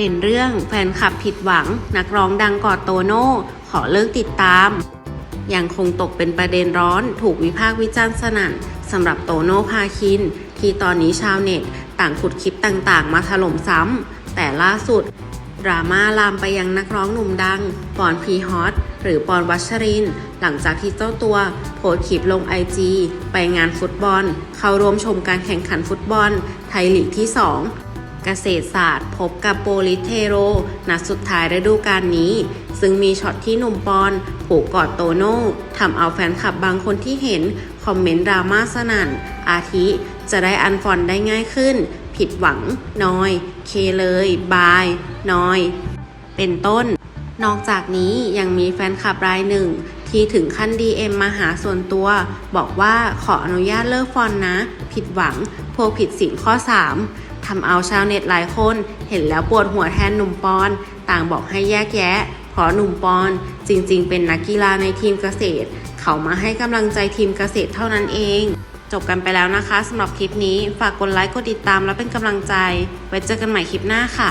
เป็นเรื่องแฟนคลับผิดหวัง นักร้องดังกอดโตโน่ ขอเลิกติดตาม ยังคงตกเป็นประเด็นร้อนถูกวิพากษ์วิจารณ์สนั่นสำหรับโตโน่พาคิน ที่ตอนนี้ชาวเน็ต ต่างขุดคลิปต่างๆ มาถล่มซ้ำแต่ล่าสุด ดราม่าลามไปยังนักร้องหนุ่มดัง ปอนพีฮอตหรือปอนวัชริน หลังจากที่เจ้าตัวโพสคลิปลงไอจีไปงานฟุตบอล เข้าร่วมชมการแข่งขันฟุตบอล ไทยลีกที่ 2 เกษตรศาสตร์ พบกับโปลิสเทโร นัดสุดท้ายฤดูกาลนี้ ซึ่งมีช็อตที่หนุ่มปอน ผูกกอดโตโน่ทำเอาแฟนคลับบางคนที่เห็น คอมเมนต์ดราม่าสนั่น อาทิ จะได้อันฟอนได้ง่ายขึ้น ผิดหวัง น้อย เคเลย บาย น้อย เป็นต้น นอกจากนี้ยังมีแฟนคลับรายหนึ่งที่ถึงขั้น DM มาหาส่วนตัว บอกว่าขออนุญาตเลิกฟอนนะ ผิดหวัง พวกผิดศีลข้อ 3 ทำเอาชาวเน็ตหลายคน เห็นแล้วปวดหัวแทนหนุ่มปอน ต่างบอกให้แยกแยะ เพราะหนุ่มปอนจริง ๆ เป็นนักกีฬาในทีมเกษตร เขามาให้กำลังใจทีมเกษตรเท่านั้นเอง จบกันไปแล้วนะคะสำหรับคลิปนี้ฝากกดไลค์กดติดตามและเป็นกำลังใจ ไว้เจอกันใหม่คลิปหน้าค่ะ